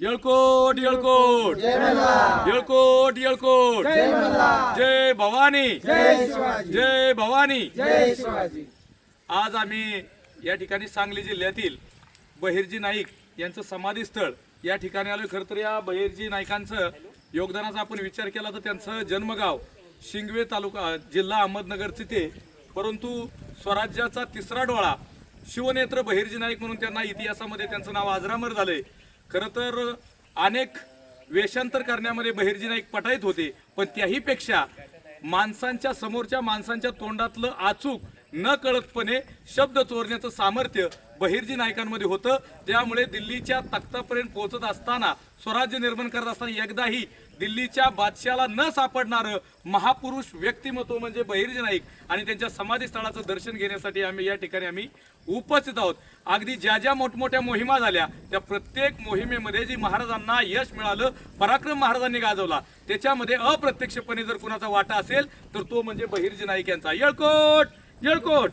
येळकोट येळकोट. येळकोट येळकोट. जय भवानी. जय भवानी. आज आम्ही या ठिकाणी सांगली जिल्ह्यातील बहिर्जी नाईक यांचं समाधी स्थळ या ठिकाणी आलो खरं तर या बहिर्जी नाईकांचं योगदानाचा आपण विचार केला तर त्यांचं जन्मगाव शिंगवे तालुका जिल्हा अहमदनगरचे ते परंतु स्वराज्याचा तिसरा डोळा शिवनेत्र बहिर्जी नाईक म्हणून त्यांना इतिहासामध्ये त्यांचं नाव अजरामर झालंय. खरं तर अनेक वेषांतर करण्यामध्ये बहिर्जी नाईक पटाईत होते पण त्याहीपेक्षा माणसांच्या समोरच्या माणसांच्या तोंडातलं अचूक न कळतपणे शब्द चोरण्याचं सामर्थ्य बहिर्जी नायकांमध्ये होतं. त्यामुळे दिल्लीच्या तख्तापर्यंत पोहोचत असताना स्वराज्य निर्माण करत असताना एकदाही दिल्लीच्या बादशाला न सापडणारं महापुरुष व्यक्तिमत्व म्हणजे बहिर्जी नाईक आणि त्यांच्या समाधी स्थळाचं दर्शन घेण्यासाठी आम्ही या ठिकाणी आम्ही उपस्थित आहोत. अगदी ज्या ज्या मोठमोठ्या मोहिमा झाल्या त्या प्रत्येक मोहिमेमध्ये जी महाराजांना यश मिळालं पराक्रम महाराजांनी गाजवला त्याच्यामध्ये अप्रत्यक्षपणे जर कुणाचा वाटा असेल तर तो म्हणजे बहिर्जी नाईक यांचा. येळकोट! येळकोट!